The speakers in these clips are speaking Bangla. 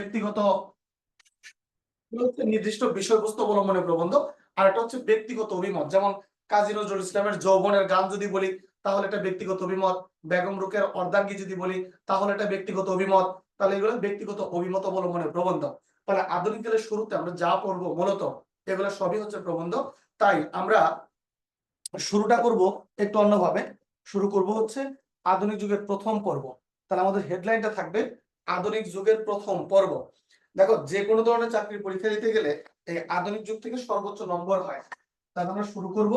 ব্যক্তিগত নির্দিষ্ট বিষয়বস্তু অবলম্বনে প্রবন্ধ, আর একটা হচ্ছে ব্যক্তিগত অভিমত। যেমন কাজী নজরুল ইসলামের যৌবনের গান যদি বলি, তাহলে এটা ব্যক্তিগত অভিমত। বেগম রুকের অর্ধাঙ্গী যদি বলি, তাহলে এটা ব্যক্তিগত অভিমত। তাহলে এগুলো ব্যক্তিগত অভিমত অবলম্বনের প্রবন্ধ। তাহলে আধুনিক কালের শুরুতে আমরা যা পড়ব মূলত, এগুলো সবই হচ্ছে প্রবন্ধ। তাই আমরা শুরুটা করব একটু অন্যভাবে। শুরু করব হচ্ছে আধুনিক যুগের প্রথম পর্ব। তাহলে আমাদের হেডলাইনটা থাকবে আধুনিক যুগের প্রথম পর্ব। দেখো, যে কোনো ধরনের চাকরির পরীক্ষা দিতে গেলে এই আধুনিক যুগ থেকে সর্বোচ্চ নম্বর হয়। তাহলে আমরা শুরু করব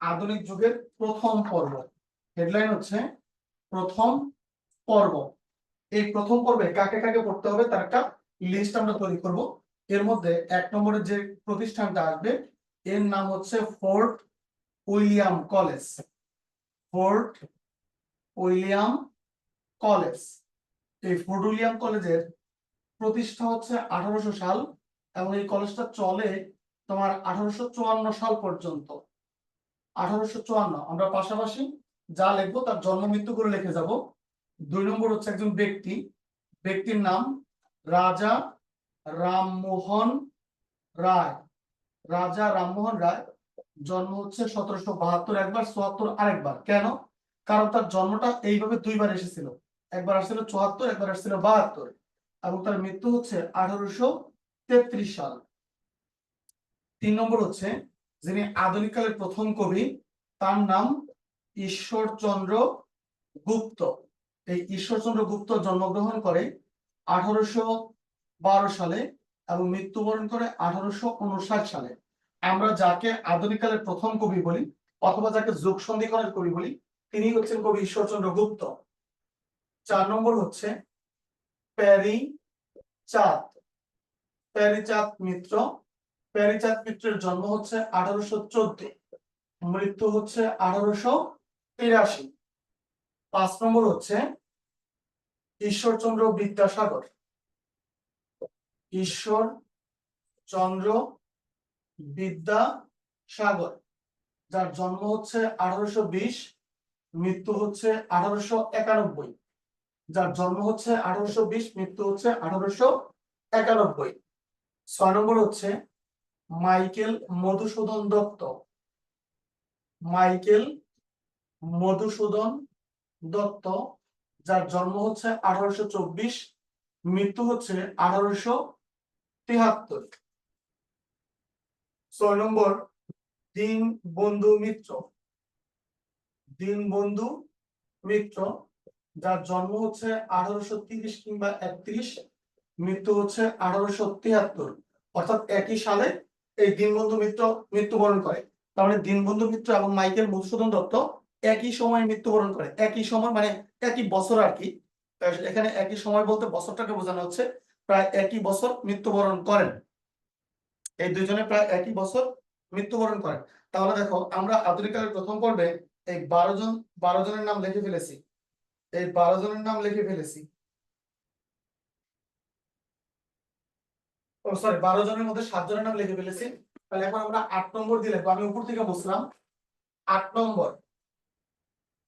আধুনিক যুগের প্রথম পর্ব। হেডলাইন হচ্ছে, প্রথম পর্ব। এই প্রথম পর্বে কাকে কাকে পড়তে হবে তার একটা লিস্ট আমরা তৈরি করব। এর মধ্যে এক নম্বরের যে প্রতিষ্ঠানটা আসবে, এর নাম হচ্ছে Fort William college. Fort William college. এই ফোর্ট উইলিয়াম কলেজের প্রতিষ্ঠা হচ্ছে আঠারোশো সাল এবং এই কলেজটা চলে তোমার আঠারোশো চুয়ান্ন সাল পর্যন্ত। আঠারোশো চুয়ান্ন, আমরা পাশাপাশি যা লিখব তার জন্ম মৃত্যু করে লিখে যাব। দুই নম্বর হচ্ছে একজন ব্যক্তি, ব্যক্তির নাম রাজা রামমোহন রায়। রাজা রামমোহন রায় জন্ম হচ্ছে সতেরোশো বাহাত্তর, একবার, চুয়াত্তর আরেকবার। কেন? কারণ তার জন্মটা এইভাবে দুইবার এসেছিল। একবার আসছিল চুয়াত্তর, একবার আসছিল বাহাত্তর। এবং তার মৃত্যু হচ্ছে আঠারোশো তেত্রিশ সাল। তিন নম্বর হচ্ছে, যিনি আধুনিক কালের প্রথম কবি, তার নাম ঈশ্বরচন্দ্র গুপ্ত। এই ঈশ্বরচন্দ্র গুপ্ত জন্মগ্রহণ করে আঠারোশো বারো সালে এবং মৃত্যুবরণ করে আঠারোশো উনষাট সালে। আমরা যাকে আধুনিক কালের প্রথম কবি বলি, অথবা যাকে যুগ সন্ধিকরণের কবি বলি তিনি হচ্ছেন কবি ঈশ্বরচন্দ্র গুপ্ত। চার নম্বর হচ্ছে প্যারি চাঁদ প্যারিচাঁদ মিত্র। প্যারিচাঁদ মিত্রের জন্ম হচ্ছে আঠারোশো চোদ্দ। মৃত্যু হচ্ছে আঠারোশো তিরাশি। পাঁচ নম্বর হচ্ছে ঈশ্বরচন্দ্র বিদ্যাসাগর। ঈশ্বর চন্দ্র বিদ্যাসাগর, যার জন্ম হচ্ছে আঠারোশো বিশ, মৃত্যু হচ্ছে আঠারোশো একানব্বই। যার জন্ম হচ্ছে আঠারোশো বিশ, মৃত্যু হচ্ছে আঠারোশো একানব্বই। ছয় নম্বর হচ্ছে মাইকেল মধুসূদন দত্ত। মাইকেল মধুসূদন দত্ত, যার জন্ম হচ্ছে আঠারোশো চব্বিশ, মৃত্যু হচ্ছে আঠারোশো তিহাত্তর। ছয় নম্বর দিন বন্ধু মিত্র। দিন বন্ধু মিত্র যার জন্ম হচ্ছে আঠারোশো তিরিশ কিংবা একত্রিশ, মৃত্যু হচ্ছে আঠারোশো তিয়াত্তর। অর্থাৎ একই সালে এই দীনবন্ধু মিত্র মৃত্যুবরণ করে। তার মানে দীনবন্ধু মিত্র এবং মাইকেল মধুসূদন দত্ত একই সময় মৃত্যুবরণ করে। একই সময় মানে একই বছর আর কি। এখানে একই সময় বলতে বছরটাকে বোঝানো হচ্ছে, প্রায় একই বছর মৃত্যুবরণ করেন। এই দুইজনে প্রায় একই বছর মৃত্যুবরণ করেন। তাহলে দেখো, আমরা আধুনিককালের প্রথম পর্বে এই বারো জন, বারো জনের নাম লিখে ফেলেছি। এই বারো জনের নাম লিখে ফেলেছি। ও সরি বারো জনের মধ্যে সাত জনের নাম লিখে ফেলেছি। তাহলে এখন আমরা আট নম্বর দিয়ে লিখব। আমি উপর থেকে বসলাম আট নম্বর।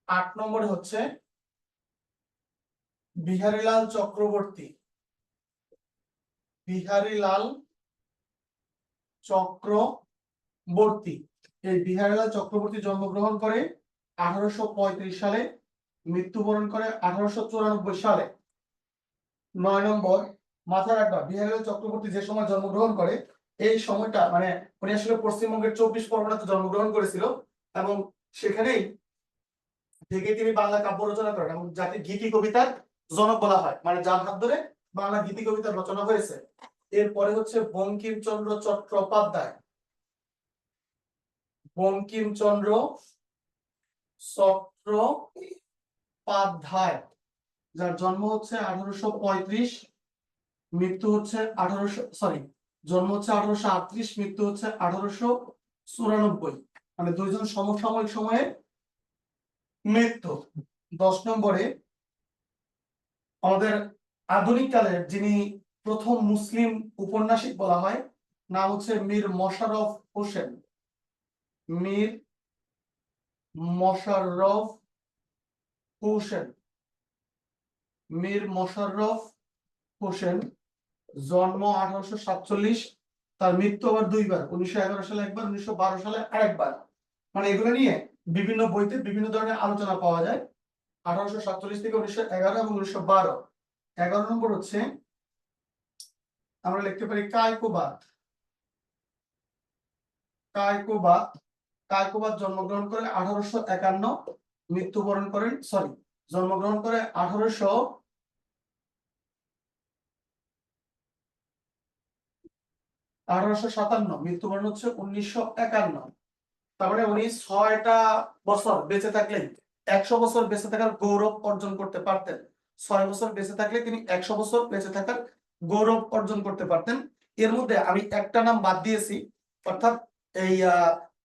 আট নম্বরে হচ্ছে বিহারীলাল চক্রবর্তী। বিহারীলাল চক্রবর্তী। এই বিহারীলাল চক্রবর্তী জন্মগ্রহণ করে আঠারোশো পঁয়ত্রিশ সালে মৃত্যুবরণ করে আঠারোশো চুরানব্বই সালে। নয় নম্বর মাথা রাখবা বিহারীলাল চক্রবর্তী যে সময় জন্মগ্রহণ করে, এই সময়টা মানে উনি আসলে পশ্চিমবঙ্গের চব্বিশ পরগনাতে জন্মগ্রহণ করেছিল এবং সেখানেই থেকে তিনি বাংলা কাব্য রচনা করেন এবং যাকে গীতি কবিতার জনক বলা হয়। মানে যার হাত ধরে বাংলা গীতি কবিতার রচনা হয়েছে। এরপরে হচ্ছে বঙ্কিমচন্দ্র চট্টোপাধ্যায়। বঙ্কিমচন্দ্র চট্টোপাধ্যায়। যার জন্ম হচ্ছে আঠারোশো পঁয়ত্রিশ, মৃত্যু হচ্ছে আঠারোশো সরি জন্ম হচ্ছে আঠারোশো আটত্রিশ, মৃত্যু হচ্ছে আঠারোশো চুরানব্বই। মানে দুইজন সমসাময়িক সময়ে মৃত্যু। দশ নম্বরে আমাদের আধুনিক কালের যিনি প্রথম মুসলিম উপন্যাসিক বলা হয়, নাম হচ্ছে মীর মশারফ হোসেন। মীর মশাররফ হোসেন। মীর মশাররফ হোসেন, জন্ম আঠারোশো সাতচল্লিশ, তার মৃত্যু আবার দুইবার, উনিশশো এগারো সালে একবার, উনিশশো বারো সালে আরেকবার। মানে এগুলো নিয়ে বিভিন্ন বইতে বিভিন্ন ধরনের আলোচনা পাওয়া যায়। আঠারোশো সাতচল্লিশ থেকে উনিশশো এগারো এবং উনিশশো বারো। এগারো নম্বর হচ্ছে, আমরা লিখতে পারি কায়কোবাদ। কায়কোবাদ কায়কোবাদ জন্মগ্রহণ করে আঠারোশো একান্ন মৃত্যুবরণ করেন সরি জন্মগ্রহণ করে আঠারোশো আঠারোশো সাতান্ন, মৃত্যুবরণ হচ্ছে উনিশশো একান্ন। তারপরে উনি ছয়টা বছর বেঁচে থাকলেন, একশো বছর বেঁচে থাকার গৌরব অর্জন করতে পারতেন। ছয় বছর বেঁচে থাকলে তিনি একশো বছর বেঁচে থাকার গৌরব অর্জন করতে পারতেন। এর মধ্যে আমি একটা নাম বাদ দিয়েছি, অর্থাৎ এই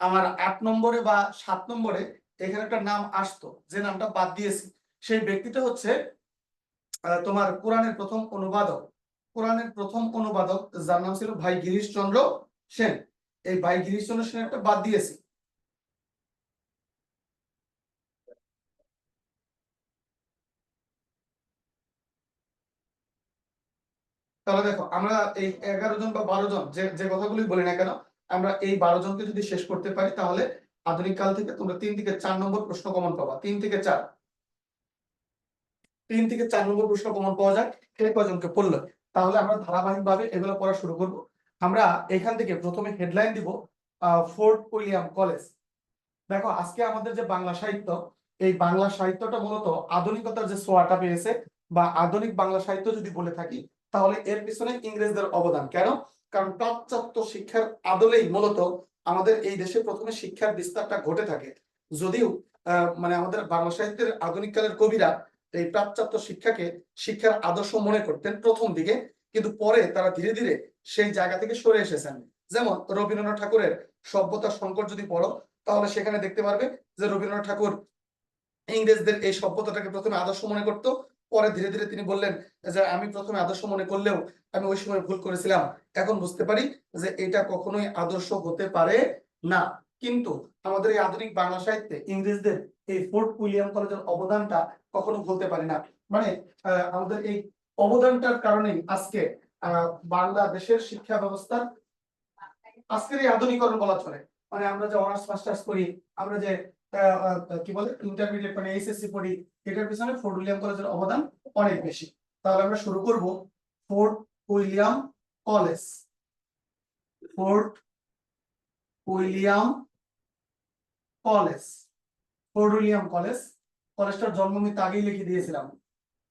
আমার আট নম্বরে বা সাত নম্বরে এখানে একটা নাম আসতো, যে নামটা বাদ দিয়েছি। সেই ব্যক্তিটা হচ্ছে তোমার কোরআনের প্রথম অনুবাদক। কোরআনের প্রথম অনুবাদক, যার নাম ছিল ভাই গিরিশ চন্দ্র সেন। এই ভাই গিরিশ চন্দ্র সেন একটা বাদ দিয়েছি। তাহলে দেখো, আমরা এই এগারো জন বা বারো জন, যে যে কথাগুলি বলি না কেন, আমরা এই বারো জনকে যদি শেষ করতে পারি, তাহলে আধুনিক কাল থেকে তোমরা তিন থেকে চার নম্বর প্রশ্ন কমন পাবা। তিন থেকে চার। তিন থেকে চার নম্বর প্রশ্ন কমন পাওয়া যায় কে কয়জনকে পড়ল? তাহলে আমরা ধারাবাহিক ভাবে এগুলো পড়া শুরু করব। আমরা এখান থেকে প্রথমে হেডলাইন দিব ফোর্ট উইলিয়াম কলেজ দেখো, আজকে আমাদের যে বাংলা সাহিত্য, এই বাংলা সাহিত্যটা মূলত আধুনিকতার যে সোয়াটা পেয়েছে বা আধুনিক বাংলা সাহিত্য যদি বলে থাকি, তাহলে এর পিছনে ইংরেজদের অবদান। কেন? কারণ পাশ্চাত্য শিক্ষার আদলেই মূলত আমাদের এই দেশে প্রথমে শিক্ষার বিস্তারটা ঘটে থাকে। যদিও মানে আমাদের বাংলা সাহিত্যের আধুনিক কালের কবিরা এই পাশ্চাত্য শিক্ষাকে শিক্ষার আদর্শ মনে করতেন প্রথম দিকে, কিন্তু পরে তারা ধীরে ধীরে সেই জায়গা থেকে সরে এসেছেন। যেমন রবীন্দ্রনাথ ঠাকুরের সভ্যতার সংকট যদি পড়ো, তাহলে সেখানে দেখতে পারবে যে রবীন্দ্রনাথ ঠাকুর ইংরেজদের এই সভ্যতাটাকে প্রথমে আদর্শ মনে করতো পরে ধীরে ধীরে তিনি বললেন যে আমি প্রথমে আদর্শ মনে করলেও আমি ওই সময় ভুল করেছিলাম। এখন বুঝতে পারি যে এটা কখনোই আদর্শ হতে পারে না। কিন্তু আমাদের এই আধুনিক বাংলা সাহিত্যে ইংরেজদের এই ফোর্ট উইলিয়াম কলেজের অবদানটা কখনো ভুলতে পারি না। মানে আমাদের এই অবদানটার কারণেই আজকে বাংলাদেশের শিক্ষা ব্যবস্থার আজকের এই আধুনিকরণ বলা চলে। মানে আমরা যে অনার্স মাস্টার্স করি, আমরা যে কি বলে? ইন্টারমিডিয়েট মানে এইচএসসি পড়ি, এটার পিছনে ফোর্ট উইলিয়াম কলেজের অবদান অনেক বেশি। তাহলে আমরা শুরু করব Fort William college Fort William college Fort William college কলেজটার জন্ম আমি আগেই লিখে দিয়েছিলাম।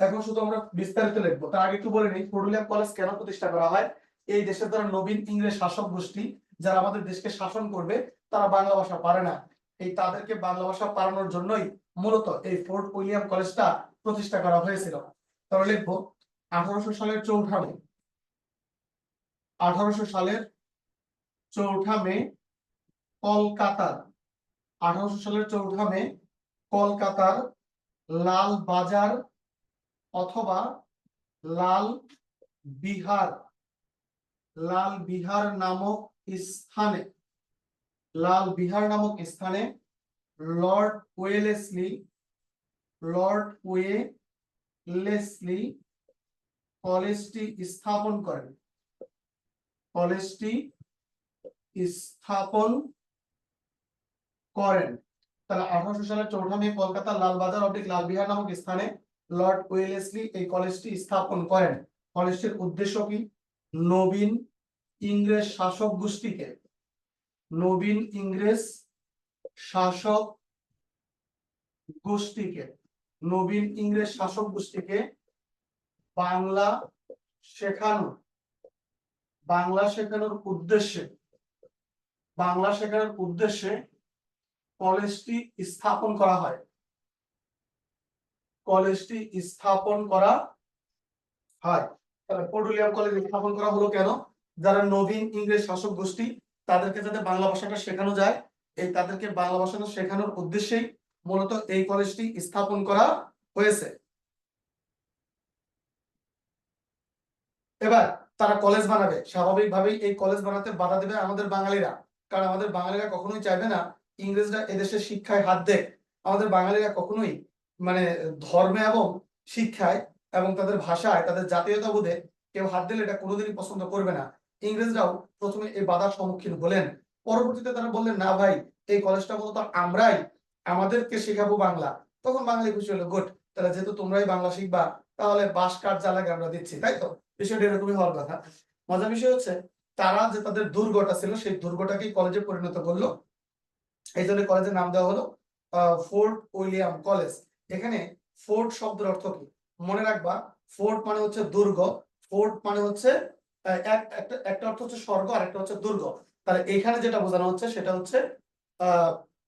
এখন শুধু আমরা বিস্তারিত লিখব। তার আগে একটু বলে নিই ফোর্ট উইলিয়াম কলেজ কেন প্রতিষ্ঠা করা হয়? এই দেশের দ্বারা নবীন ইংরেজ শাসক গোষ্ঠী যারা আমাদের দেশকে শাসন করবে, তারা বাংলা ভাষা পারে না। এই তাদেরকে বাংলা ভাষা পারানোর জন্যই মূলত এই ফোর্ট উইলিয়াম কলেজটা প্রতিষ্ঠা করা হয়েছিল। তাহলে লিখব আঠারোশো সালের চৌঠা মে। আঠারোশো সালের চৌঠা মে, কলকাতার। আঠারোশো সালের চৌঠা মে, কলকাতার লাল বাজার অথবা লাল বিহার। লাল বিহার নামক স্থানে লাল বিহার নামক স্থানে লর্ড ওয়েলেসলি লর্ড ওয়েলেসলি কলেজটি স্থাপন করেন। কলেজটি স্থাপন করেন। তাহলে আঠারোশো সালের চৌঠা মে কলকাতার লালবাজার অবলিক লালবিহার নামক স্থানে লর্ড ওয়েলেসলি এই কলেজটি স্থাপন করেন। কলেজটির উদ্দেশ্য কি? নবীন ইংরেজ শাসক গোষ্ঠীকে নবীন ইংরেজ শাসক গোষ্ঠীকে, নবীন ইংরেজ শাসক গোষ্ঠীকে বাংলা শেখানো। বাংলা শেখানোর উদ্দেশ্যে, বাংলা শেখানোর উদ্দেশ্যে কলেজটি স্থাপন করা হয়। কলেজটি স্থাপন করা হয়। তাহলে ফোর্ট উইলিয়াম কলেজ স্থাপন করা হলো কেন? যারা নবীন ইংরেজ শাসক গোষ্ঠী তাদেরকে যাতে বাংলা ভাষাটা শেখানো যায়, এই তাদেরকে বাংলা ভাষাটা শেখানোর উদ্দেশ্যেই মূলত এই কলেজটি স্থাপন করা হয়েছে। এবার তারা কলেজ বানাবে। স্বাভাবিকভাবেই এই কলেজ বানাতে বাধা দেবে আমাদের বাঙালিরা। কারণ আমাদের বাঙালিরা কখনোই চাইবে না ইংরেজরা এদেশের শিক্ষায় হাত দেয় আমাদের বাঙালিরা কখনোই মানে ধর্মে এবং শিক্ষায় এবং তাদের ভাষায়, তাদের জাতীয়তাবোধে কেউ হাত দিলে এটা কোনোদিনই পছন্দ করবে না। ইংরেজরাও প্রথমে এই বাধার সম্মুখীন হলেন। পরবর্তীতে তারা বললেন, না ভাই, এই কলেজটা মূলত আমরাই, আমাদেরকে শেখাবো বাংলা। তখন বাঙালি খুশি হলো, গুড, তাহলে যেহেতু তোমরাই বাংলা শিখবা, তাহলে বাস কাঠ জ্বালাকে আমরা দিচ্ছি, তাই তো? বিষয়টা এরকমই হওয়ার কথা। মজার বিষয় হচ্ছে, তারা যে তাদের দুর্গটা ছিল, সেই দুর্গটাকেই কলেজে পরিণত করল। এই জন্য কলেজের নাম দেওয়া হলো ফোর্ট উইলিয়াম কলেজ। এখানে ফোর্ট শব্দের অর্থ কি? মনে রাখবা, ফোর্ট মানে হচ্ছে দুর্গ, ফোর্ট মানে হচ্ছে একটা অর্থ হচ্ছে স্বর্গ আর একটা হচ্ছে দুর্গ। তাহলে এখানে যেটা বোঝানো হচ্ছে সেটা হচ্ছে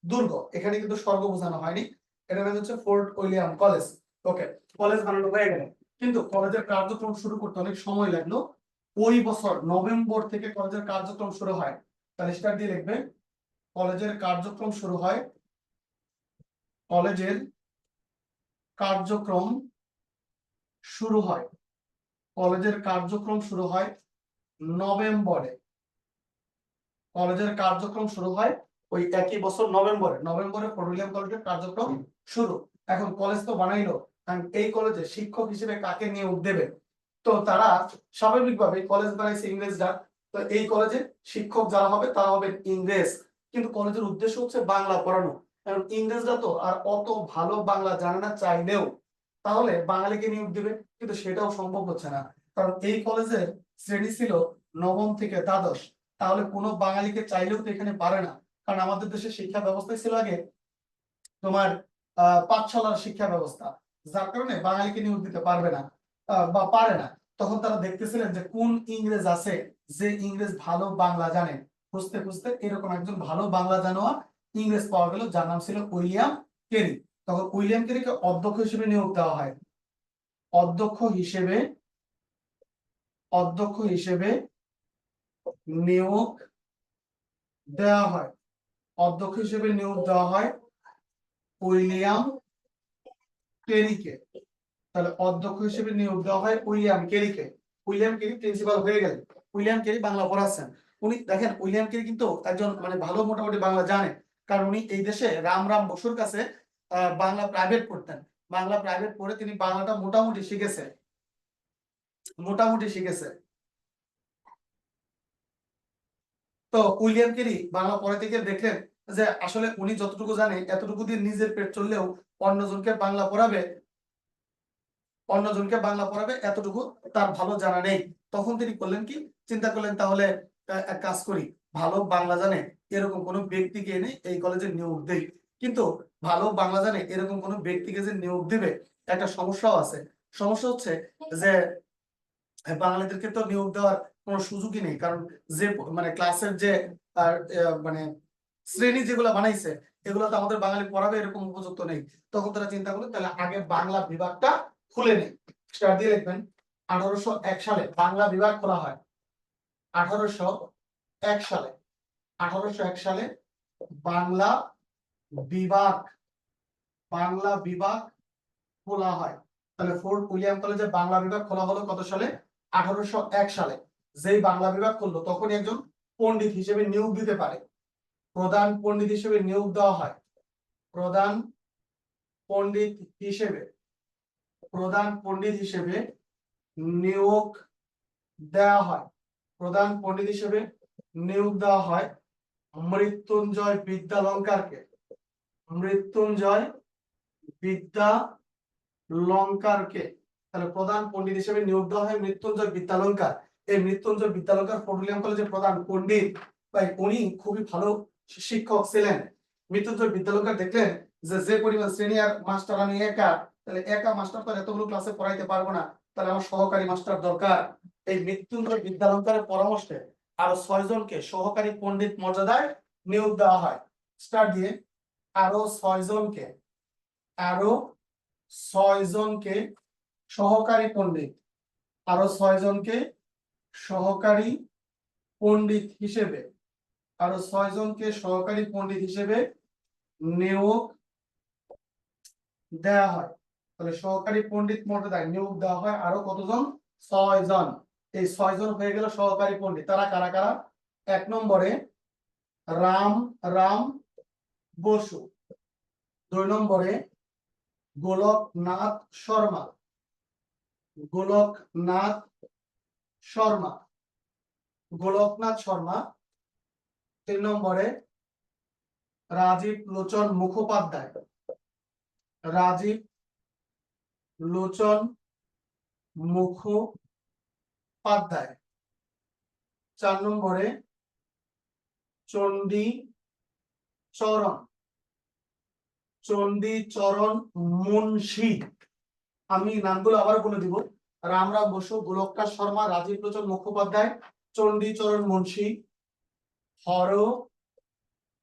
দুর্গ। এখানে কিন্তু স্বর্গ বোঝানো হয়নি। এটা হচ্ছে Fort William college. Okay, college বানানো হয়ে গেল। কিন্তু কলেজের কার্যক্রম শুরু করতে অনেক সময় লাগল। ওই বছর নভেম্বর থেকে কলেজের কার্যক্রম শুরু হয়। তাহলে স্টার দিয়ে লিখবে, কলেজের কার্যক্রম শুরু হয়। কলেজের কার্যক্রম শুরু হয়। কলেজের কার্যক্রম শুরু হয় নভেম্বরে। কলেজের কার্যক্রম শুরু হয় ওই একই বছর নভেম্বরে। নভেম্বরে কলেজের কার্যক্রম শুরু। এখন কলেজ তো বানাইলো এই কলেজে শিক্ষক হিসেবে কাকে নিয়োগ দেবে? তো তারা স্বাভাবিকভাবে কলেজ বানাইছে ইংরেজরা তো এই কলেজে শিক্ষক যারা হবে, তারা হবে ইংরেজ। কিন্তু কলেজের উদ্দেশ্য হচ্ছে বাংলা পড়ানো। কারণ ইংরেজরা তো আর অত ভালো বাংলা জানে না চাইলেও, তাহলে বাঙালিকে নিয়োগ দিবে, কিন্তু সেটাও সম্ভব হচ্ছে না। কারণ এই কলেজের শ্রেণি ছিল নবম থেকে দ্বাদশ। তাহলে কোনো বাঙালিকে চাইলেও তো এখানে পারে না। কারণ আমাদের দেশের শিক্ষা ব্যবস্থায় ছিল আগে তোমার পাঠশালার শিক্ষা ব্যবস্থা। যার কারণে বাঙালিকে নিয়োগ দিতে পারবে না বা পারে না। তখন তারা দেখতেছিলেন যে কোন ইংরেজ আছে যে ইংরেজ ভালো বাংলা জানে। খুঁজতে খুঁজতে এরকম একজন ভালো বাংলা জানোয়া ইংরেজ পাওয়া গেল, যার নাম ছিল উইলিয়াম কেরি। তখন উইলিয়াম কেরিকে অধ্যক্ষ হিসেবে নিয়োগ দেওয়া হয়। অধ্যক্ষ হিসেবে অধ্যক্ষ হিসেবে নিয়োগ দেওয়া হয়। অধ্যক্ষ হিসেবে নিয়োগ দেওয়া হয় উইলিয়াম কেরিকে। তাহলে অধ্যক্ষ হিসেবে নিয়োগ দেওয়া হয় উইলিয়াম কেরিকে। উইলিয়াম কেরি প্রিন্সিপাল হয়ে গেলেন। উইলিয়াম কেরি বাংলা পড়াচ্ছেন। উনি দেখেন, উইলিয়াম কেরি কিন্তু একজন মানে ভালো মোটামুটি বাংলা জানে। কারণ উনি এই দেশে রাম রাম বসুর কাছে বাংলা প্রাইভেট পড়তেন। বাংলা প্রাইভেট পড়ে তিনি বাংলাটা মোটামুটি শিখেছে মোটামুটি শিখেছে। তো উইলিয়াম কেরি বাংলা পড়াতে গিয়ে দেখলেন যে আসলে উনি যতটুকু জানে, এতটুকু দিয়ে নিজের পেট চললেও অন্যজনকে বাংলা পড়াবে, অন্যজনকে বাংলা পড়াবে এতটুকু তার ভালো জানা নেই। তখন তিনি করলেন কি? চিন্তা করলেন তাহলে এক কাজ করি, ভালো বাংলা জানে এরকম কোনো ব্যক্তিকে এনে এই কলেজে নিয়োগ দেই। কিন্তু ভালো বাংলা জানে এরকম কোনো ব্যক্তিকে যে নিয়োগ দিবে, একটা সমস্যাও আছে। সমস্যা হচ্ছে যে বাঙালিদেরকে তো নিয়োগ দেওয়ার কোনো সুযোগই নেই। কারণ যে মানে ক্লাসের যে মানে শ্রেণি যেগুলো বানাইছে, এগুলো তো আমাদের বাঙালি পড়াবে এরকম উপযুক্ত নেই। তখন তারা চিন্তা করল তাহলে আগে বাংলা বিভাগটা খুলে নেই। স্টার দিয়ে লিখবেন, আঠারোশো এক সালে বাংলা বিভাগ খোলা হয়। আঠারোশো এক সালে, আঠারোশো এক সালে বাংলা বিভাগ বাংলা বিভাগ খোলা হয়। তাহলে ফোর্ট উইলিয়াম কলেজে বাংলা বিভাগ খোলা হলো কত সালে? আঠারোশো এক সালে যেই বাংলা বিভাগ করল তখন একজন পণ্ডিত হিসেবে নিয়োগ দিতে পারে। প্রধান পণ্ডিত হিসেবে নিয়োগ দেওয়া হয়। প্রধান পণ্ডিত হিসেবে, প্রধান পণ্ডিত হিসেবে নিয়োগ দেওয়া হয়। প্রধান পণ্ডিত হিসেবে নিয়োগ দেওয়া হয় মৃত্যুঞ্জয় বিদ্যালঙ্কারকে। মৃত্যুঞ্জয় বিদ্যা লঙ্কারকে তাহলে প্রধান পণ্ডিত হিসেবে নিয়োগ দেওয়া হয় মৃত্যুঞ্জয় বিদ্যালঙ্কার। এই মৃত্যুঞ্জয় বিদ্যালঙ্কার ফোর্ট উইলিয়াম কলেজের প্রধান পণ্ডিত ভাই উনি খুবই ভালো শিক্ষক ছিলেন। মৃত্যুঞ্জয় বিদ্যালঙ্কার দেখলেন যে যে পরিমাণ আর মাস্টার আমি একা, তাহলে একা মাস্টার তো এতগুলো ক্লাসে পড়াইতে পারব না, তাহলে আমার সহকারী মাস্টার দরকার। এই মৃত্যুঞ্জয় বিদ্যালঙ্কারের পরামর্শে আরও ছয় জনকে সহকারী পণ্ডিত মর্যাদায় নিয়োগ দেওয়া হয়। স্টার দিয়ে আরও ছয় জনকে, আরও ছয় জনকে সহকারী পণ্ডিত। আরও ছয় জনকে সহকারী পণ্ডিত হিসেবে, আরও ছয় জনকে সহকারী পণ্ডিত হিসেবে নিয়োগ দেওয়া হয়। তাহলে সহকারী পণ্ডিত মর্যাদায় নিয়োগ দেওয়া হয় আরও কতজন? ছয় জন। এই ছয় জন হয়ে গেল সহকারী পণ্ডিত। তারা কারা কারা? এক নম্বরে রাম রাম বসু। দুই নম্বরে গোলকনাথ শর্মা। গোলকনাথ শর্মা। গোলকনাথ শর্মা তিন নম্বরে রাজীব লোচন মুখোপাধ্যায়। রাজীব লোচন মুখোপাধ্যায়। চার নম্বরে চণ্ডী চরণ। চণ্ডী চরণ মুন্সি। আমি নামগুলো আবার বলে দিব। রামরাম বসু, গোলকনাথ শর্মা, রাজীব লোচন মুখোপাধ্যায়, চণ্ডী চরণ মুন্সি, হর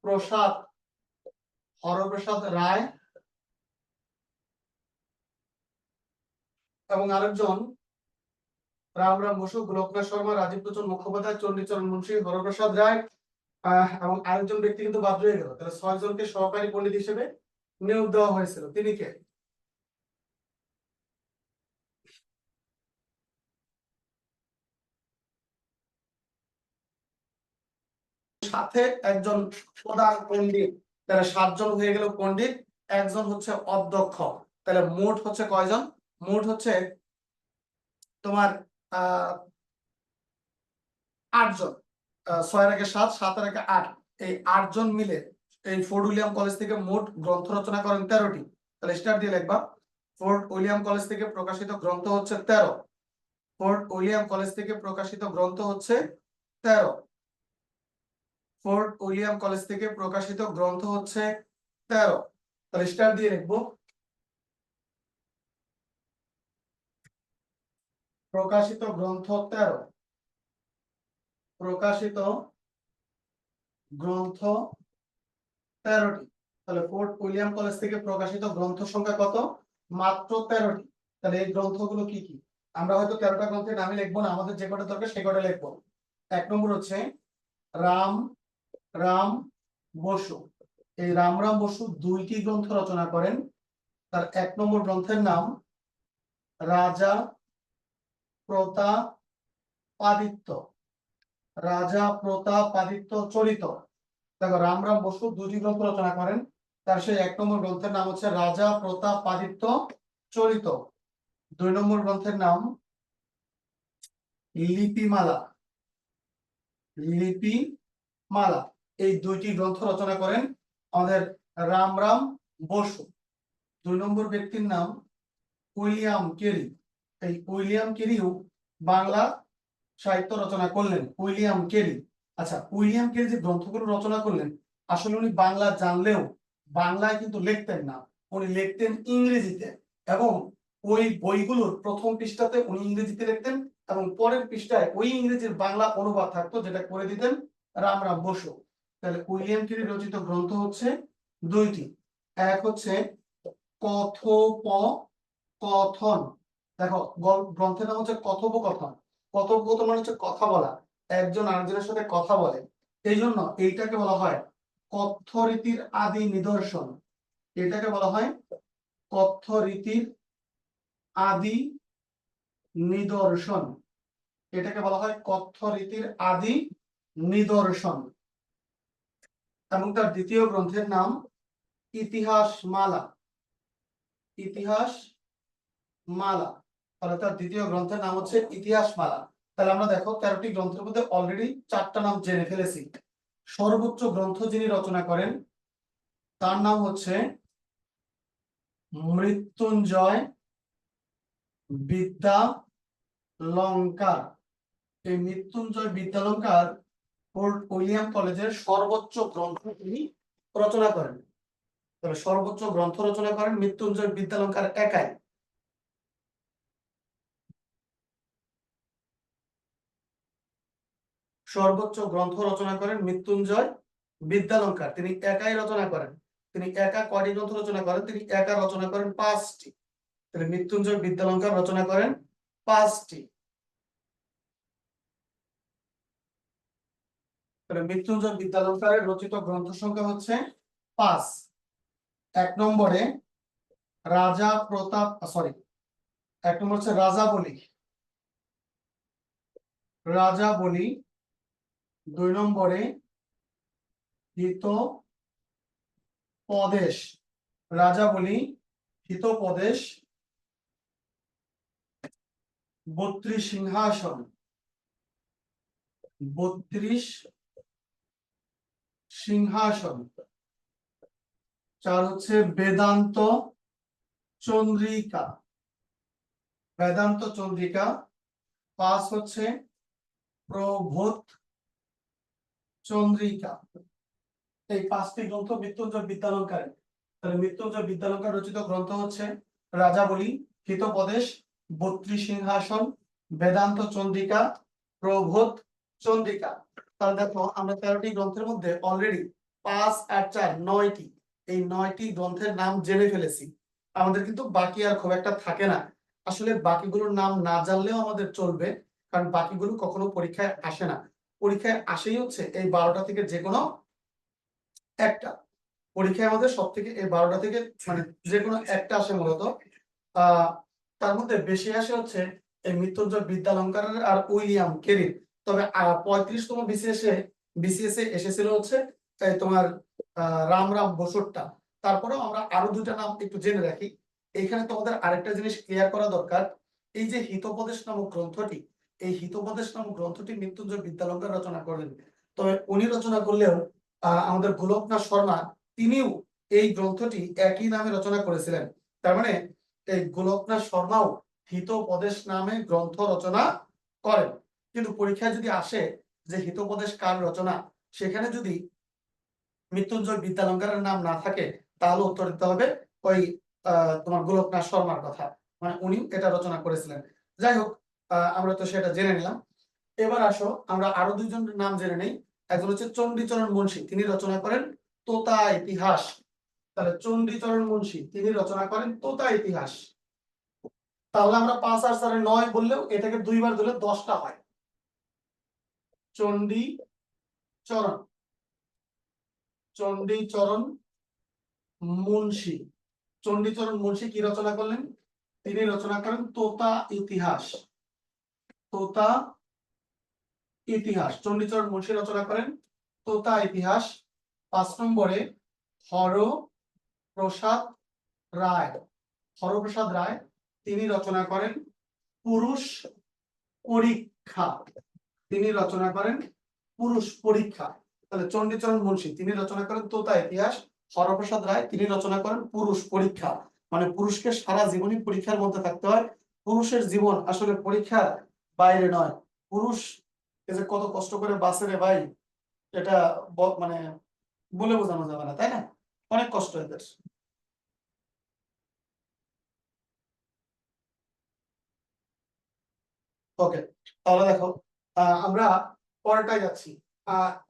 প্রসাদ হরপ্রসাদ রায় এবং আরেকজন, রামরাম বসু, গোলকনাথ শর্মা, রাজীব লোচন মুখোপাধ্যায় চণ্ডীচরণ মুন্সি হরপ্রসাদ রায় এবং আরেকজন ব্যক্তি কিন্তু বাদ রয়ে গেল। তাহলে ছয় জনকে সহকারী পণ্ডিত হিসেবে নিয়োগ দেওয়া হয়েছিল। তিনি কে? সাথে একজন প্রধান পণ্ডিত, তাহলে সাতজন হয়ে গেল পণ্ডিত, একজন হচ্ছে অধ্যক্ষ। তাহলে মোট হচ্ছে কয়জন? মোট হচ্ছে তোমার, আহ, আটজন। ছয়ের আগে সাত সাতের আগে আট। এই আটজন মিলে এই ফোর্ট উইলিয়াম কলেজ থেকে মোট গ্রন্থ রচনা করেন তেরোটি। তাহলে স্টার দিয়ে লিখবা, ফোর্ট উইলিয়াম কলেজ থেকে প্রকাশিত গ্রন্থ হচ্ছে তেরো। ফোর্ট উইলিয়াম কলেজ থেকে প্রকাশিত গ্রন্থ হচ্ছে তেরো। ফোর্ট উইলিয়াম কলেজ থেকে প্রকাশিত গ্রন্থ হচ্ছে তেরো। তাহলে স্টার দিয়ে লিখব। প্রকাশিত গ্রন্থ তেরো। প্রকাশিত গ্রন্থ তেরোটি। তাহলে ফোর্ট উইলিয়াম কলেজ থেকে প্রকাশিত গ্রন্থ সংখ্যা কত? মাত্র তেরোটি। তাহলে এই গ্রন্থগুলো কি কি? আমরা হয়তো তেরোটা গ্রন্থের নামে লিখব না, আমাদের যে কটা দরকার সে কটা লিখব। এক নম্বর হচ্ছে রাম রাম বসু। এই রাম রাম বসু দুইটি গ্রন্থ রচনা করেন। তার এক নম্বর গ্রন্থের নাম রাজা প্রতাপাদিত্য। রাজা প্রতাপাদিত্য চরিত। দেখো, রাম রাম বসু দুটি গ্রন্থ রচনা করেন। তার সেই এক নম্বর গ্রন্থের নাম হচ্ছে রাজা প্রতাপাদিত্য চরিত। দুই নম্বর গ্রন্থের নাম লিপিমালা। লিপিমালা। এই দুইটি গ্রন্থ রচনা করেন আমাদের রাম রাম বসু। দুই নম্বর ব্যক্তির নাম উইলিয়াম কেরি। এই উইলিয়াম কেরিও বাংলা সাহিত্য রচনা করলেন, উইলিয়াম কেরি। আচ্ছা উইলিয়াম কেরি যে গ্রন্থগুলো রচনা করলেন, আসলে উনি বাংলা জানলেও বাংলায় কিন্তু লিখতেন না। উনি লিখতেন ইংরেজিতে এবং ওই বইগুলোর প্রথম পৃষ্ঠাতে উনি ইংরেজিতে লিখতেন এবং পরের পৃষ্ঠায় ওই ইংরেজির বাংলা অনুবাদ থাকতো, যেটা করে দিতেন রাম রাম বসু। তাহলে উইলিয়াম কেরি রচিত গ্রন্থ হচ্ছে দুইটি। এক হচ্ছে কথোপ কথন দেখো গ্রন্থের নাম হচ্ছে কথোপকথন। কথোপকথন মানে হচ্ছে কথা বলা। একজন আরেকজনের সাথে কথা বলে। এই জন্য এইটাকে বলা হয় কথ্য রীতির আদি নিদর্শন। এটাকে বলা হয় কথ্য রীতির আদি নিদর্শন। এটাকে বলা হয় কথ্য রীতির আদি নিদর্শন। এবং তার দ্বিতীয় গ্রন্থের নাম ইতিহাস মালা ইতিহাস মালা তাহলে তার দ্বিতীয় গ্রন্থের নাম হচ্ছে ইতিহাস মালা তাহলে আমরা দেখো তেরোটি গ্রন্থের মধ্যে অলরেডি চারটা নাম জেনে ফেলেছি। সর্বোচ্চ গ্রন্থ যিনি রচনা করেন, তার নাম হচ্ছে মৃত্যুঞ্জয় বিদ্যা লঙ্কার এই মৃত্যুঞ্জয় বিদ্যালঙ্কার ফোর্ট উইলিয়াম কলেজের সর্বোচ্চ গ্রন্থ তিনি রচনা করেন। তবে সর্বোচ্চ গ্রন্থ রচনা করেন মৃত্যুঞ্জয় বিদ্যালঙ্কার একাই। সর্বোচ্চ গ্রন্থ রচনা করেন মৃত্যুঞ্জয় বিদ্যালঙ্কার। তিনি একাই রচনা করেন। তিনি একা কয়টি গ্রন্থ রচনা করেন? তিনি একা রচনা করেন পাঁচটি। তিনি মৃত্যুঞ্জয় বিদ্যালঙ্কার রচনা করেন পাঁচটি। মৃত্যুঞ্জয় বিদ্যালঙ্কারের রচিত গ্রন্থ সংখ্যা হচ্ছে পাঁচ। এক নম্বরে রাজা প্রতাপ সরি এক নম্বর হচ্ছে রাজা বলি। রাজা বলি, দুই নম্বরে হিত পদেশ। রাজা বলি হিতোপদেশ বত্রিশ সিংহাসন। বত্রিশ সিংহাসন চার হচ্ছে বেদান্ত চন্দ্রিকা। বেদান্ত চন্দ্রিকা। পাঁচ হচ্ছে প্রবোধ চন্দ্রিকা। এই পাঁচটি গ্রন্থ মৃত্যুঞ্জয় বিদ্যালঙ্কারে। তাহলে মৃত্যুঞ্জয় বিদ্যালঙ্কার রচিত গ্রন্থ হচ্ছে রাজাবলী, হিতোপদেশ, বত্রিশ সিংহাসন, বেদান্ত চন্দ্রিকা প্রবোধ চন্দ্রিকা। তাহলে দেখো, আমরা তেরোটি গ্রন্থের মধ্যে অলরেডি পাঁচ আর চার, নয়টি। এই নয়টি গ্রন্থের নাম জেনে ফেলেছি। আমাদের কিন্তু বাকি আর খুব একটা থাকে না। আসলে বাকিগুলোর নাম না জানলেও আমাদের চলবে, কারণ বাকিগুলো কখনো পরীক্ষায় আসে না। পরীক্ষায় আসেই হচ্ছে এই বারোটা থেকে যে কোনো একটা। পরীক্ষায় আমাদের সব থেকে এই বারোটা থেকে মানে যে কোনো একটা আসে মূলত। আহ, তার মধ্যে বেশি আসে হচ্ছে এই মৃত্যুঞ্জয় বিদ্যালঙ্কার আর উইলিয়াম কেরির তবে পঁয়ত্রিশতম বিসিএস এ বিসিএস এ এসেছিল হচ্ছে তোমার রাম রাম বসুরটা। তারপরেও আমরা আরও দুইটা নাম একটু জেনে রাখি। এখানে তোমাদের আরেকটা জিনিস ক্লিয়ার করা দরকার। এই যে হিতোপদেশ নামক গ্রন্থটি, এই হিতোপদেশ নামক গ্রন্থটি মৃত্যুঞ্জয় বিদ্যালঙ্কার রচনা করলেন তবে উনি রচনা করলেও আমাদের গোলকনাথ শর্মা, তিনিও এই গ্রন্থটি একই নামে রচনা করেছিলেন। তার মানে এই গোলকনাথ শর্মাও হিতোপদেশ নামে গ্রন্থ রচনা করেন। কিন্তু পরীক্ষায় যদি আসে যে হিতোপদেশ কার রচনা, সেখানে যদি মৃত্যুঞ্জয় বিদ্যালঙ্কারের নাম না থাকে, তাহলে উত্তর দিতে হবে ওই তোমার গোলকনাথ শর্মার কথা। মানে উনি এটা রচনা করেছিলেন। যাই হোক আমরা তো সেটা জেনে নিলাম। এবার আসো, আমরা আরও দুইজন নাম জেনে নেই। একজন হচ্ছে চণ্ডীচরণ মুন্সী, তিনি রচনা করেন তোতা ইতিহাস। তাহলে চণ্ডীচরণ মুন্সী, তিনি রচনা করেন তোতা ইতিহাস। তাহলে আমরা পাঁচ আর চারে নয় বললেও এটাকে দুইবার দিলে দশটা হয়। চণ্ডী চরণ। চণ্ডীচরণ মুন্সী। চণ্ডীচরণ মুন্সী কি রচনা করলেন? তিনি রচনা করেন তোতা ইতিহাস। তোতা ইতিহাস। চণ্ডীচরণ মুন্সী রচনা করেন তোতা ইতিহাস। পাঁচ নম্বরে হর প্রসাদ রায়। হরপ্রসাদ রায় তিনি রচনা করেন পুরুষ পরীক্ষা। তিনি রচনা করেন পুরুষ পরীক্ষা। তাহলে চণ্ডীচরণ মুন্সী, তিনি রচনা করেন তোতা ইতিহাস, হরপ্রসাদ রায়, তিনি রচনা করেন পুরুষ পরীক্ষা। মানে পুরুষকে সারা জীবনই পরীক্ষার মধ্যে থাকতে হয়। পুরুষের জীবন আসলে পরীক্ষার বাইরে নয়। পুরুষ যে কত কষ্ট করে বাসে রে ভাই, এটা মানে বলে বোঝানো যাবে না, তাই না? অনেক কষ্ট এদের। ওকে তাহলে দেখো আমরা পরেরটায় যাচ্ছি।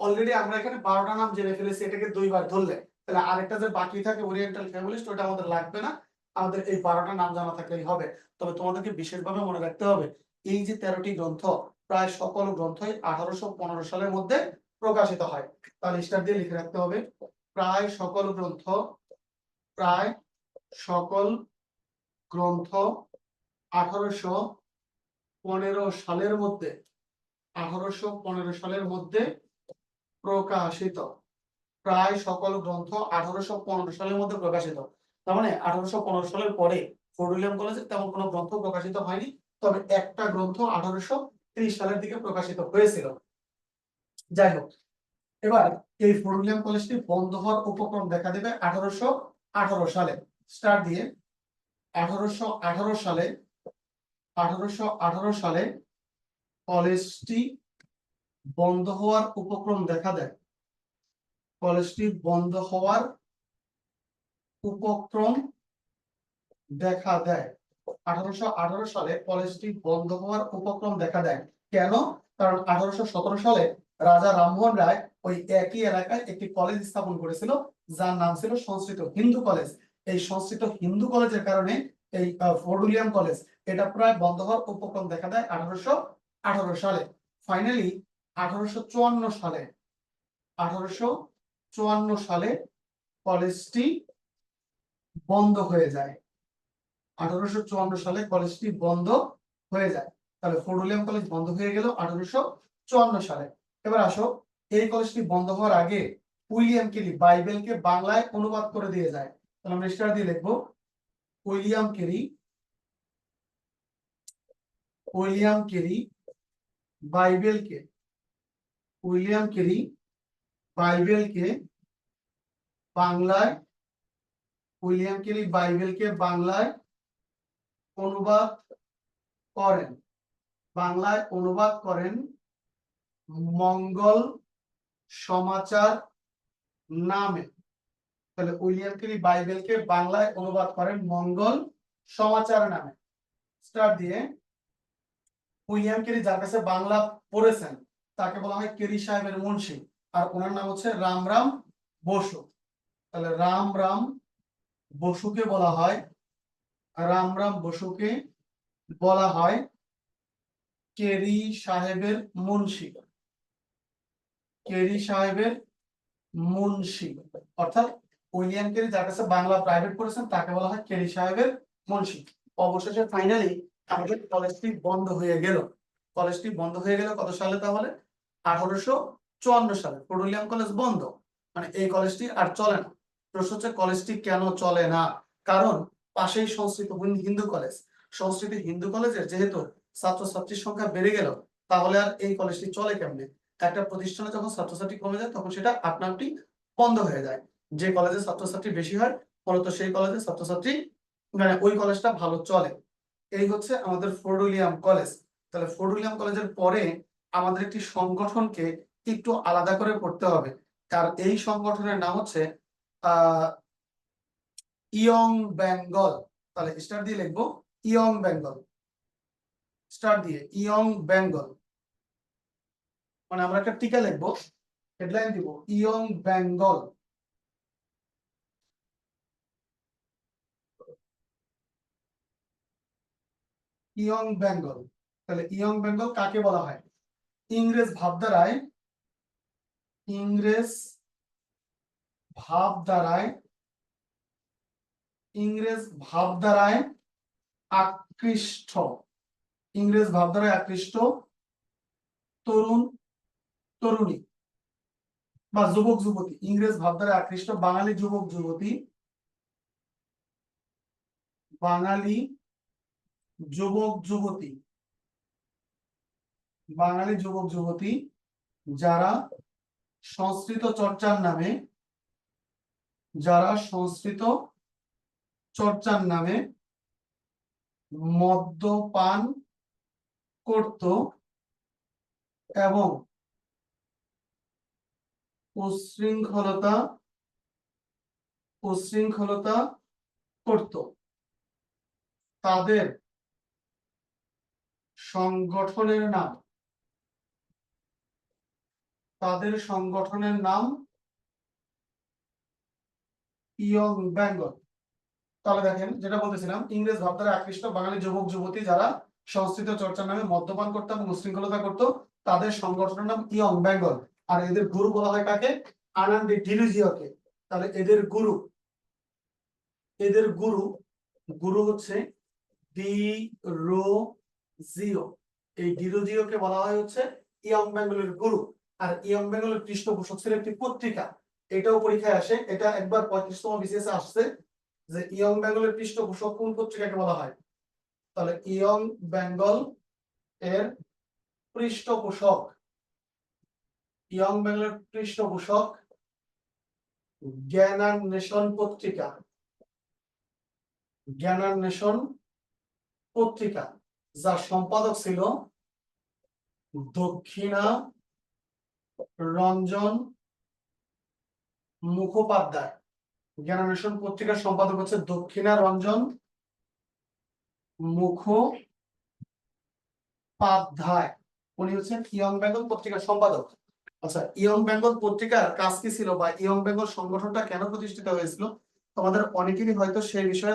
অলরেডি আমরা এখানে বারোটা নাম জেনে ফেলেছি, এটাকে দুইবার ধরলে। তাহলে আরেকটা যে বাকি থাকে ওরিয়েন্টাল ফ্যামিলিস্ট ওটা আমাদের লাগবে না। আমাদের এই বারোটা নাম জানা থাকলেই হবে। তবে তোমাদেরকে বিশেষভাবে মনে রাখতে হবে, এই যে তেরোটি গ্রন্থ, প্রায় সকল গ্রন্থই আঠারোশো পনেরো সালের মধ্যে প্রকাশিত হয়। তাহলে স্টার দিয়ে লিখে রাখতে হবে, প্রায় সকল গ্রন্থ, প্রায় সকল গ্রন্থ আঠারোশো পনেরো সালের মধ্যে আঠারোশো পনেরো সালের মধ্যে প্রকাশিত। প্রায় সকল গ্রন্থ আঠারোশো পনেরো সালের মধ্যে প্রকাশিত। তার মানে আঠারোশো পনেরো সালের পরে ফোর্ট উইলিয়াম কলেজে তেমন কোনো গ্রন্থ প্রকাশিত হয়নি, তবে একটা গ্রন্থ আঠারোশো ত্রিশ সালের দিকে প্রকাশিত হয়েছিল। যাই হোক, এবার এই ফোর্ট উইলিয়াম কলেজটি বন্ধ হওয়ার উপক্রম দেখা দেবে আঠারোশো আঠারো সালে। স্টার দিয়ে, আঠারোশো আঠারো সালে, আঠারোশো আঠারো সালে কলেজটি বন্ধ হওয়ার উপক্রম দেখা দেয়। কলেজটি বন্ধ হওয়ার উপক্রম দেখা দেয়। আঠারোশো আঠারো সালে কলেজটি বন্ধ হওয়ার উপক্রম দেখা দেয়। কেন? কারণ আঠারোশো সতেরো সালে রাজা রামমোহন রায় ওই একই এলাকায় একটি কলেজ স্থাপন করেছিল, যার নাম ছিল সংস্কৃত হিন্দু কলেজ। এই সংস্কৃত হিন্দু কলেজের কারণে এই উইলিয়াম কলেজ, এটা প্রায় বন্ধ হওয়ার উপক্রম দেখা দেয় আঠারোশো আঠারো সালে। ফাইনালি আঠারোশো চুয়ান্ন সালে, আঠারোশো চুয়ান্ন সালে কলেজটি বন্ধ হয়ে যায়। আঠারোশো চুয়ান্ন সালে কলেজটি বন্ধ হয়ে যায়। তাহলে ফোর্ট উইলিয়াম কলেজ বন্ধ হয়ে গেল আঠারোশো চুয়ান্ন সালে। এবার আসো, এই কলেজটি বন্ধ হওয়ার আগে উইলিয়াম কেরি বাইবেলকে বাংলায় অনুবাদ করে দিয়ে যায়। তাহলে আমরা স্টার দিয়ে লিখব, উইলিয়াম কেরি উইলিয়াম কেরি বাইবেলকে উইলিয়াম কেরি বাইবেলকে বাংলায় উইলিয়াম কেরি বাইবেলকে বাংলায় অনুবাদ করেন। বাংলায় অনুবাদ করেন মঙ্গল সমাচার নামে। তাহলে উইলিয়াম কেরি বাইবেলকে বাংলায় অনুবাদ করেন মঙ্গল সমাচার নামে। স্টার দিয়ে উইলিয়াম কেরি যার কাছে বাংলা পড়েছেন, তাকে বলা হয় কেরি সাহেবের মুন্সি। আর ওনার নাম হচ্ছে রাম রাম বসু। তাহলে রাম রাম বসুকে বলা হয়, রাম রাম বসুকে বলা হয় কেরি সাহেবের মুন্সি। কেরি সাহেবের মুন্সি। অর্থাৎ উইলিয়াম কেরি যার কাছে বাংলা প্রাইভেট পড়েছেন, তাকে বলা হয় কেরি সাহেবের মুন্সি। অবশেষে ফাইনালি আমাদের কলেজটি বন্ধ হয়ে গেল। কলেজটি বন্ধ হয়ে গেল কত সালে তাহলে? আঠারোশো চুয়ান্ন সালে। পুরুলিয়াম কলেজ বন্ধ। মানে এই কলেজটি আর চলে না। প্রশ্ন হচ্ছে কলেজটি কেন চলে না? কারণ পাশেই সংস্কৃত হিন্দু কলেজ সংস্কৃত হিন্দু কলেজের যেহেতু ছাত্রছাত্রীর সংখ্যা বেড়ে গেল, তাহলে আর এই কলেজটি চলে কেমনে? একটা প্রতিষ্ঠানে যখন ছাত্রছাত্রী কমে যায়, তখন সেটা আপনারটি বন্ধ হয়ে যায়। যে কলেজে ছাত্রছাত্রী বেশি হয়, ফলত সেই কলেজে ছাত্রছাত্রী মানে ওই কলেজটা ভালো চলে। এই হচ্ছে আমাদের ফোর্ডুলিয়াম কলেজ তাহলে ফোর্ডুলিয়াম কলেজের পরে আমাদের একটি সংগঠনকে একটু আলাদা করে পড়তে হবে। আর এই সংগঠনের নাম হচ্ছে ইয়ং বেঙ্গল তাহলে স্টার দিয়ে লিখব ইয়ং বেঙ্গল স্টার দিয়ে ইয়ং বেঙ্গল মানে আমরা একটা টিকা লিখব হেডলাইন দিব ইয়ং বেঙ্গল ইয়ং বেঙ্গল তাহলে ইয়ং বেঙ্গল কাকে বলা হয়? ইংরেজ ভাবধারায় ইংরেজ ভাবধারায় ইংরেজ ভাবধারায় আকৃষ্ট। ইংরেজ ভাবধারায় আকৃষ্ট তরুণ, তরুণী বা যুবক, যুবতী। ইংরেজ ভাবধারায় আকৃষ্ট বাঙালি যুবক, যুবতী। বাঙালি যুবক যুবতী। বাঙালি যুবক যুবতী যারা সংস্কৃত চর্চার নামে, যারা সংস্কৃত চর্চার নামে মদ্যপান করত এবং উশৃঙ্খলতা উশৃঙ্খলতা করত। তাদের সংগঠনের নাম। তাদের সংগঠনের নাম ইয়ং বেঙ্গল। তাহলে দেখেন, যেটা বলতেছিলাম, ইংরেজ ভাবধারা আকৃষ্ট, বাঙালি যুবক, যুবতী যারা সংস্কৃত চর্চার নামে মদ্যপান করতো এবং উশৃঙ্খলতা করতো, তাদের সংগঠনের নাম ইয়ং বেঙ্গল। আর এদের গুরু বলা হয় কাকে? আনন্দি ডিলুজিওকে তাহলে এদের গুরু এদের গুরু গুরু হচ্ছে ডি রো জিও এই ডিরোজিওকে বলা হয় হচ্ছে ইয়ং বেঙ্গলের গুরু। আর ইয়ং বেঙ্গলের পৃষ্ঠপোষক ছিল একটি পত্রিকা। এটাও পরীক্ষায় আসে। এটা একবার পঁয়ত্রিশতম বিসিএস আসছে যে ইয়ং বেঙ্গলের পৃষ্ঠপোষক কোন পত্রিকাকে বলা হয়? তাহলে ইয়ং বেঙ্গল এর পৃষ্ঠপোষক ইয়ং বেঙ্গলের পৃষ্ঠপোষক জ্ঞানান্বেষণ পত্রিকা। জ্ঞানান্বেষণ পত্রিকা। যার সম্পাদক ছিল, দক্ষিণা, রঞ্জন মুখোপাধ্যায়। জ্ঞানান্বেষণ পত্রিকার সম্পাদক হচ্ছে দক্ষিণা রঞ্জন মুখোপাধ্যায়। উনি হচ্ছেন ইয়ং বেঙ্গল পত্রিকার সম্পাদক। আচ্ছা ইয়ং বেঙ্গল পত্রিকার কাজ কি ছিল বা ইয়ং বেঙ্গল সংগঠনটা কেন প্রতিষ্ঠিত হয়েছিল? তোমাদের অনেকেরই হয়তো সেই বিষয়ে